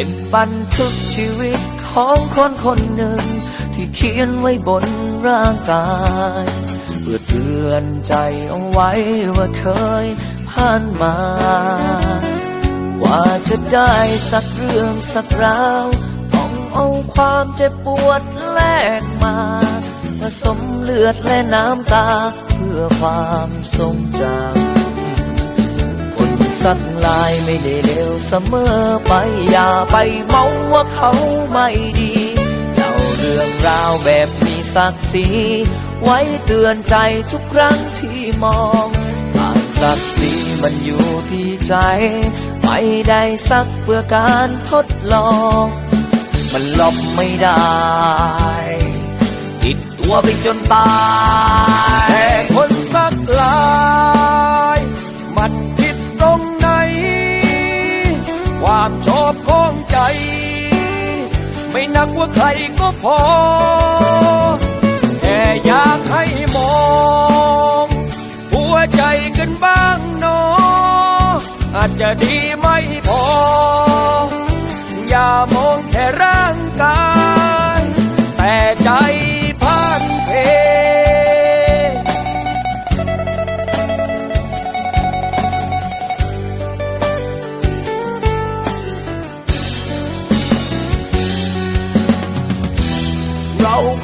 เป็นบันทึกชีวิตของคนคนหนึ่ง ที่เขียนไว้บนร่างกายเพื่อเตือนใจเอาไว้ว่าเคยผ่านมา กว่าจะได้สักเรื่องสักราวต้องเอาความเจ็บปวดแลกมาผสมเลือดและน้ำตาเพื่อความทรงจำ สักลายไม่ได้เลวเสมอไป อย่าไปเมาว่าเขาไม่ดีเล่าเรื่องราวแบบมีศักดิ์ศรีไว้เตือนใจทุกครั้งที่มองหากศักดิ์ศรีมันอยู่ที่ใจไม่ได้สักเพื่อการทดลอง มันหลบไม่ได้ ติดตัวไปจนตาย นักว่าใครก็พอ แค่อยากให้มอง หัวใจกันบ้างเนออาจจะดีไม่พอ อย่ามองแค่ร่างกาย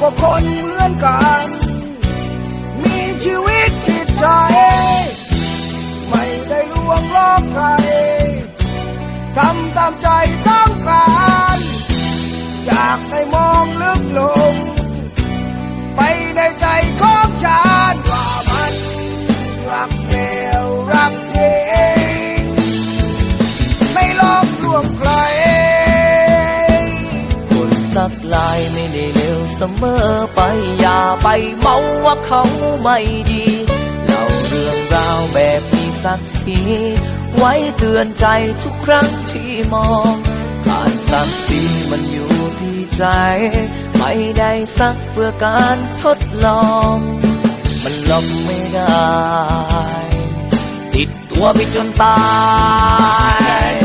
ก็คนเหมือนกัน มีชีวิตจิตใจ ไม่ได้ลวงล้อใคร ทำตามใจต้องการ อยากให้มองลึกลง ไปในใจของฉันว่ามันรักเดียวรักจริงไม่ลอกลวงใคร คนสักลายไม่ได้เล เสมอไปอย่าไปเมาว่าเขาไม่ดีเล่าเรื่องราวแบบมีศักดิ์ศรีไว้เตือนใจทุกครั้งที่มองขาดศักดิ์ศรีมันอยู่ที่ใจ ไม่ได้สักเพื่อการทดลอง มันหลบไม่ได้ ติดตัวไปจนตาย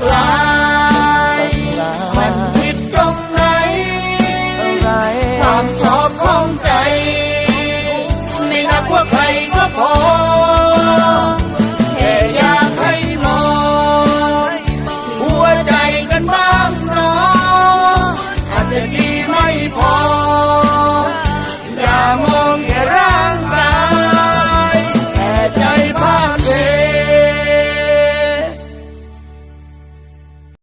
life.